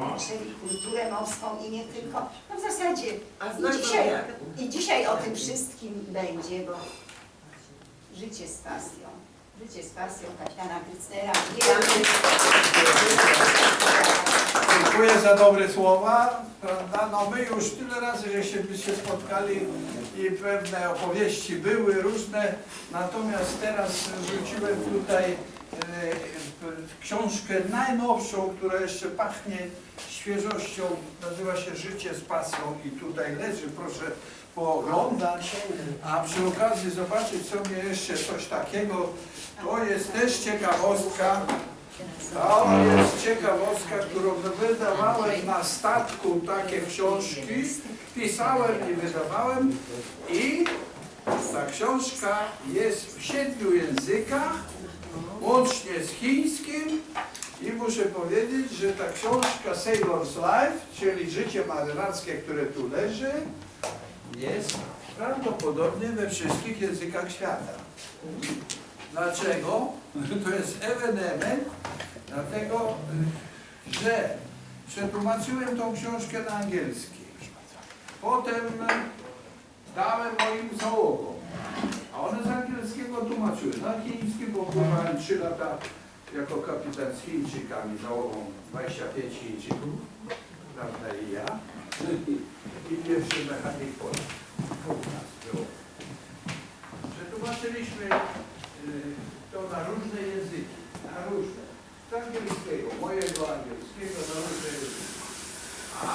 mowską, czyli kulturę mowską i nie tylko. No w zasadzie A i dzisiaj, i dzisiaj o tym wszystkim będzie, bo życie z pasją. Życie z pasją kapitana Krycnera. Dziękuję za dobre słowa, prawda? No my już tyle razy żeśmy się spotkali i pewne opowieści były różne, natomiast teraz wróciłem tutaj e, książkę najnowszą, która jeszcze pachnie świeżością, nazywa się Życie z pasją i tutaj leży, proszę pooglądać, a przy okazji zobaczyć sobie jeszcze coś takiego, to jest też ciekawostka, to jest ciekawostka, którą wydawałem na statku takie książki. Pisałem i wydawałem i ta książka jest w siedmiu językach, łącznie z chińskim i muszę powiedzieć, że ta książka Sailor's Life, czyli życie marynarskie, które tu leży, jest prawdopodobnie we wszystkich językach świata. Dlaczego? To jest ewenement, dlatego, y, że przetłumaczyłem tą książkę na angielski. Potem dałem moim załogom, a one z angielskiego tłumaczyły na chiński, bo pływałem 3 lata jako kapitan z Chińczykami, załogą 25 Chińczyków, prawda i ja, i pierwszy mechanik było. Przetłumaczyliśmy to na różne języki, na różne. Z angielskiego, mojego angielskiego, na różne języki.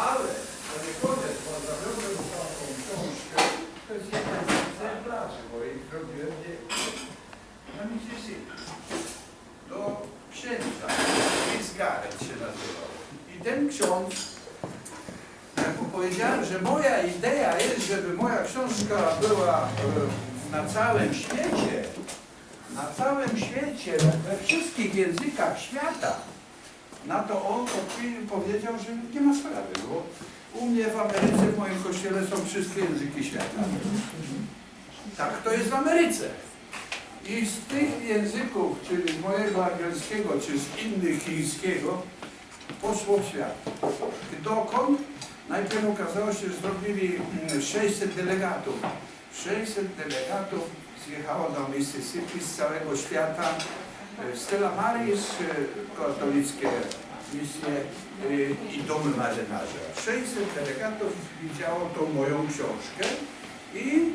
Ale, panie koniec, bo zawiodłem taką książkę, to jest jeden z egzemplarzy moich, zrobiłem je na Mississippi. Do księdza, Garrett się nazywał. I ten ksiądz jak mu powiedziałem, że moja idea jest, żeby moja książka była e, na całym świecie, na całym świecie, we wszystkich językach świata, na to on powiedział, że nie ma sprawy, bo u mnie w Ameryce, w moim kościele są wszystkie języki świata. Tak to jest w Ameryce. I z tych języków, czyli z mojego angielskiego, czy z innych chińskiego, poszło w świat. Dokąd? Najpierw okazało się, że zrobili mm, 600 delegatów. 600 delegatów zjechało do Mississippi z całego świata. E, Stella Maris, e, katolickie misje e, i domy marynarza. 600 delegatów widziało tą moją książkę i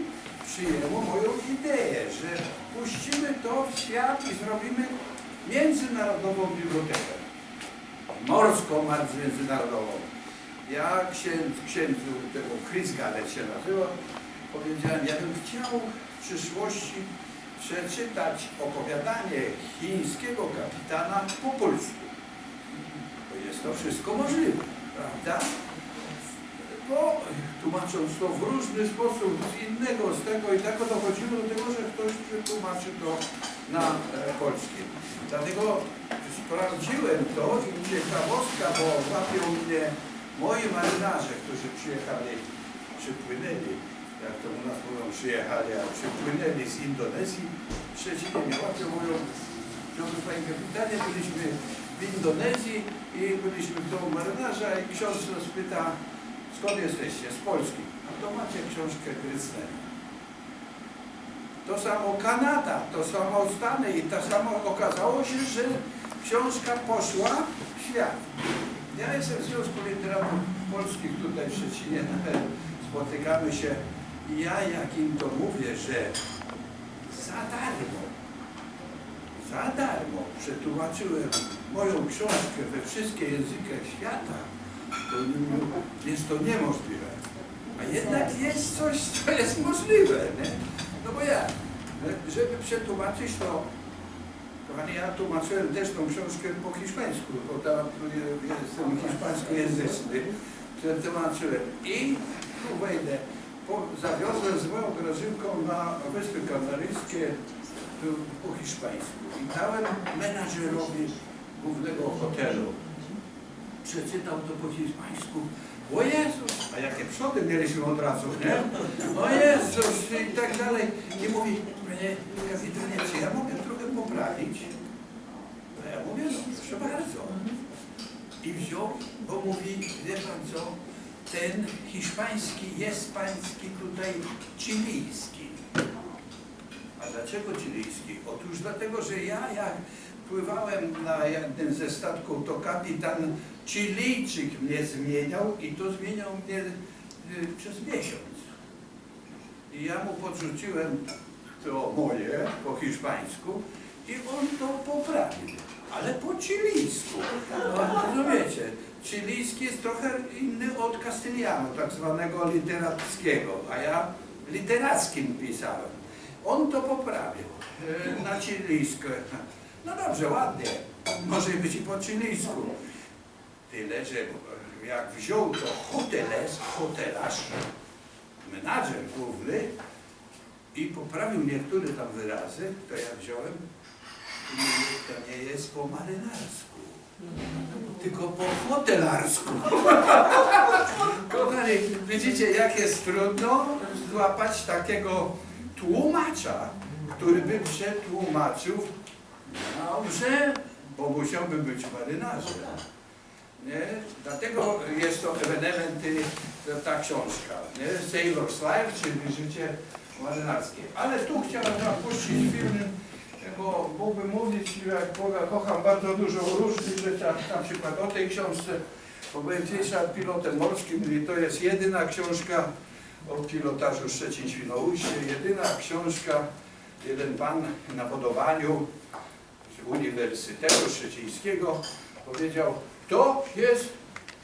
przyjęło moją ideę, że puścimy to w świat i zrobimy międzynarodową bibliotekę. Morską, międzynarodową. Ja księdz, księdzu tego Chris Gallet się nazywa, powiedziałem, ja bym chciał w przyszłości przeczytać opowiadanie chińskiego kapitana po polsku. Bo jest to wszystko możliwe, prawda? Bo tłumacząc to w różny sposób, z innego, z tego i tego, dochodziło do tego, że ktoś przetłumaczy to na e, polski. Dlatego sprawdziłem to i ciekawostka, bo łapią mnie moi marynarze, którzy przyjechali, przypłynęli, jak to u nas mówią, przyjechali, a przypłynęli z Indonezji, w Szczecinie mnie łapią, mówią, Piotrze, panie kapitanie, byliśmy w Indonezji i byliśmy w domu marynarza i ksiądz nas pyta, skąd jesteście? Z Polski. A to macie książkę Grycnera. To samo Kanada, to samo Stany i to samo okazało się, że książka poszła w świat. Ja jestem w Związku Literatów Polskich tutaj w Szczecinie, spotykamy się ja jak im to mówię, że za darmo, za darmo przetłumaczyłem moją książkę we wszystkie języki świata, to jest to niemożliwe. A jednak jest coś, co jest możliwe. Nie? No bo ja, żeby przetłumaczyć to, kochani, ja tłumaczyłem też tą książkę po hiszpańsku, bo tam jestem hiszpańskojęzyczny, przetłumaczyłem. I tu wejdę, zawiozłem z moją grażynką na Wyspy Kanaryjskie po hiszpańsku i dałem menadżerowi głównego hotelu. Przeczytał to po hiszpańsku. O Jezus, a jakie przody mieliśmy od razu, nie? O Jezus i tak dalej. I mówi, panie kapitanie, czy ja mogę trochę poprawić? No ja mówię, no proszę bardzo. I wziął, bo mówi, wie pan co, ten hiszpański jest pański tutaj chilijski. A dlaczego chilijski? Otóż dlatego, że ja jak pływałem na jednym ze statków, to kapitan Chilijczyk mnie zmieniał i to zmieniał mnie y, przez miesiąc. I ja mu podrzuciłem to moje po hiszpańsku i on to poprawił, ale po chilijsku. No, rozumiecie? Chilijski jest trochę inny od kastylianu, tak zwanego literackiego, a ja literackim pisałem. On to poprawił e, na chilijsku. No dobrze, ładnie. Może być i po chilijsku. Tyle, że jak wziął to hoteles, hotelarz, menadżer główny i poprawił niektóre tam wyrazy, to ja wziąłem to nie jest po marynarsku, tylko po hotelarsku. Kochani, widzicie jak jest trudno złapać takiego tłumacza, który by przetłumaczył dobrze, bo musiałby być marynarzem. Nie? Dlatego jest to ewenementy, ta książka, nie? Sailor's Life, czyli życie marynarskie. Ale tu chciałem wam puścić film, bo mógłbym mówić, jak Boga kocham bardzo dużo o różnych rzeczach, na przykład o tej książce, bo byłem kiedyś nad pilotem morskim i to jest jedyna książka o pilotażu Szczecin-Świnoujście, jedyna książka, jeden pan na podowaniu z Uniwersytetu Szczecińskiego powiedział, to jest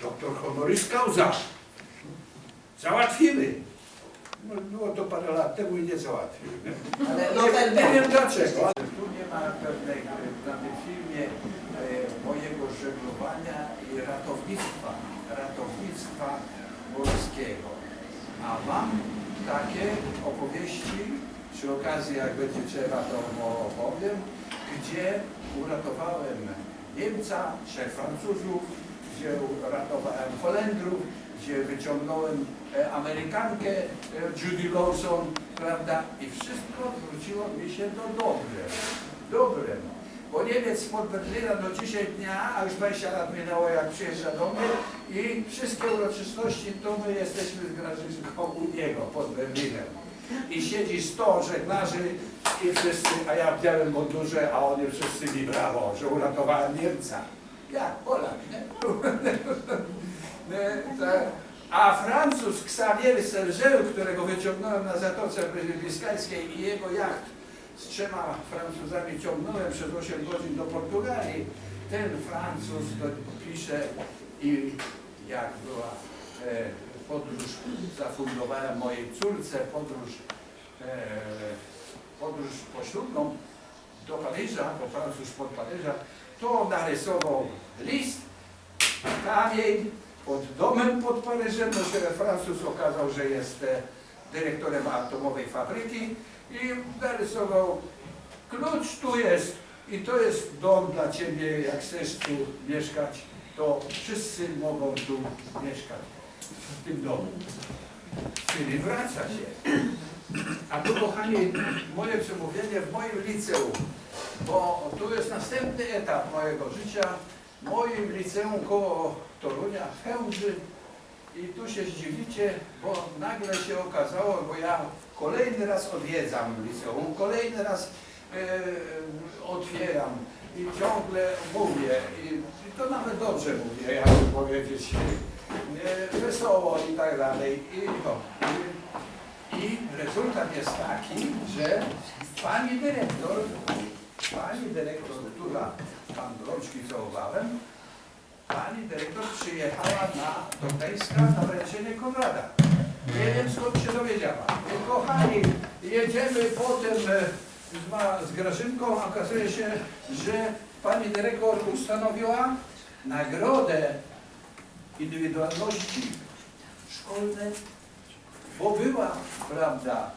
doktor honoris causa. Załatwimy. No, było to parę lat temu i nie załatwił. Nie? Ale Nie, Nobel nie wiem dlaczego. ale Tu nie ma pewnej, na tym filmie e, mojego żeglowania i ratownictwa, ratownictwa morskiego. A mam takie opowieści, przy okazji jak będzie trzeba to opowiem, gdzie uratowałem Niemca, trzech Francuzów, gdzie uratowałem Holendrów, gdzie wyciągnąłem e, Amerykankę e, Judy Lawson, prawda? I wszystko wróciło mi się do dobre. Dobre, no. Bo Niemiec spod Berlina do dzisiaj dnia, a już 20 lat minęło jak przyjeżdża do mnie i wszystkie uroczystości to my jesteśmy z Grażynką u niego pod Berlinem. I siedzi 100 żeglarzy i wszyscy, a ja w białym mundurze, a oni wszyscy mi brawo, że uratowałem Niemca. Jak Polak, nie? Nie, tak. A Francuz Xavier Sergeu, którego wyciągnąłem na Zatoce Biskańskiej i jego jacht z trzema Francuzami ciągnąłem przez 8 godzin do Portugalii, ten Francuz pisze i jak była e, podróż, zafundowałem mojej córce podróż, e, podróż poślubną do Paryża, bo Francuz pod Paryża, to narysował list, kamień pod domem pod Paryżem, no że Francuz okazał, że jest e, dyrektorem atomowej fabryki i narysował klucz tu jest i to jest dom dla Ciebie, jak chcesz tu mieszkać, to wszyscy mogą tu mieszkać w tym domu. Czyli wraca się. A tu, kochani, moje przemówienie w moim liceum, bo tu jest następny etap mojego życia, moim liceum koło Torunia, Chełmży. I tu się zdziwicie, bo nagle się okazało, bo ja kolejny raz odwiedzam liceum, kolejny raz e, otwieram i ciągle mówię. I to nawet dobrze mówię, jakby powiedzieć. E, wesoło i tak dalej. I, to. I, I rezultat jest taki, że pani dyrektor, pani dyrektor, która tam rączki całowałem, pani dyrektor przyjechała na do Gdańska na wręczenie Konrada. Nie wiem skąd się dowiedziała. Kochani, jedziemy potem e, z, z Grażynką, okazuje się, że pani dyrektor ustanowiła nagrodę indywidualności szkolnej, bo była, prawda,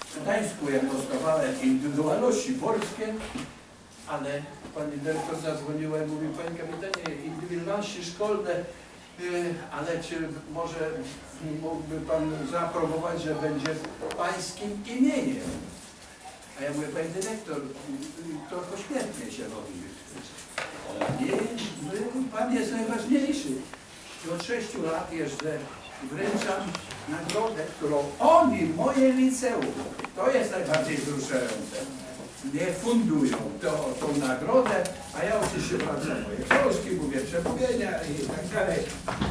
w Gdańsku ja dostawałem indywidualności polskie, ale pani dyrektor zadzwoniła i mówi, panie kapitanie, indywidualności szkolne, y, ale czy może mógłby pan zaaprobować, że będzie pańskim imieniem? A ja mówię, panie dyrektor, to pośmiertnie się robi. I Pan jest najważniejszy. I od sześciu lat jeżdżę wręczam nagrodę, którą oni, moje liceum, to jest najbardziej wzruszające, nie fundują to, tą nagrodę, a ja oczywiście wracam moje książki, mówię przemówienia i tak dalej,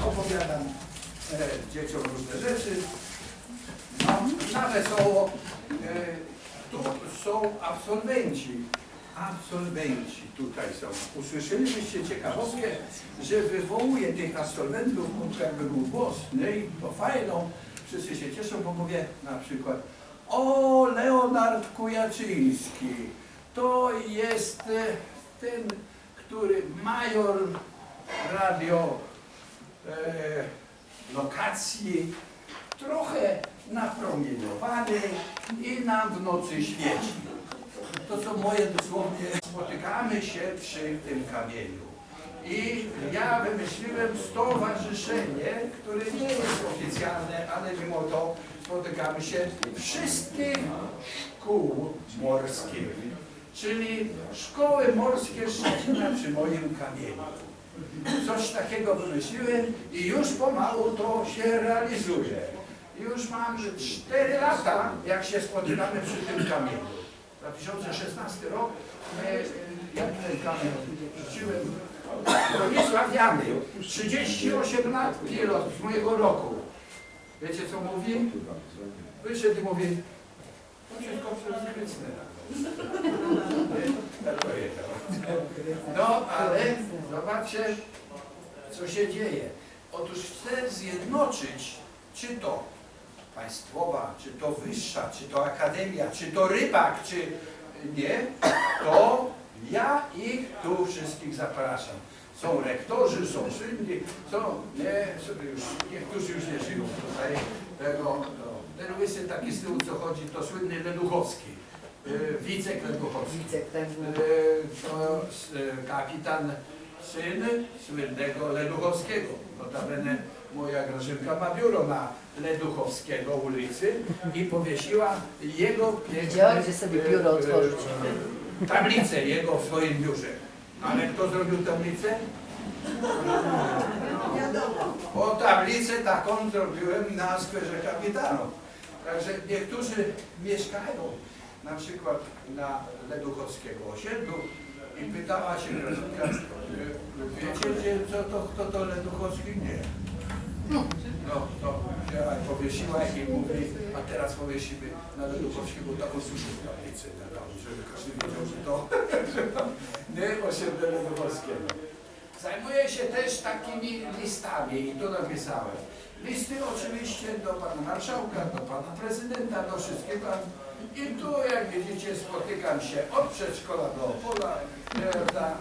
opowiadam e, dzieciom różne rzeczy. No, nawet są, e, tu są absolwenci, absolwenci tutaj są. Usłyszelibyście ciekawostkę, że wywołuje tych absolwentów, no, jakby był głos, nie? I to fajną, wszyscy się cieszą, bo mówię na przykład o Leonard Kujaczyński, to jest e, ten, który major radio e, lokacji, trochę napromieniowany i nam w nocy świeci. To są moje dosłownie. Spotykamy się przy tym kamieniu. I ja wymyśliłem stowarzyszenie, które nie jest oficjalne, ale mimo to spotykamy się wszystkich szkół morskich, czyli szkoły morskie Szczecina przy moim kamieniu. Coś takiego wymyśliłem i już pomału to się realizuje. Już mam 4 lata, jak się spotykamy przy tym kamieniu. 2016 rok, my, y, jak ten kamień rzuciłem, Bronisławiany, 38 lat pilot z mojego roku. Wiecie co mówi? Wyszedł i mówi, przez. No, ale zobaczcie, co się dzieje. Otóż chcę zjednoczyć, czy to państwowa, czy to wyższa, czy to akademia, czy to rybak, czy nie, to ja ich tu wszystkich zapraszam. Są rektorzy, są słynni, są, nie, już, niektórzy już nie żyją tutaj. Tego, no, ten łysy taki z tyłu, co chodzi, to słynny Leduchowski, yy, Wicek Leduchowski. E, to s- e, kapitan, syn słynnego Leduchowskiego. Notabene moja Grażynka ma biuro na Leduchowskiego ulicy i powiesiła jego piękne... Wiedziała, gdzie sobie biuro otworzyć. Tablicę jego w swoim biurze. Ale kto zrobił tablicę? O tablicę taką zrobiłem na skwerze kapitanów. Także niektórzy mieszkają na przykład na Leduchowskiego osiedlu i pytała się "Y, wiecie co to, kto to Leduchowski? Nie. No, to powiesiła i mówi, a teraz powiesimy na Leduchowskiego taką suszę tablicę, taką, żeby każdy wiedział, że to, że to nie osiedle Leduchowskiego. Zajmuję się też takimi listami i to napisałem. Listy oczywiście do pana marszałka, do pana prezydenta, do wszystkich pan. I tu jak widzicie spotykam się od przedszkola do Opola, prawda,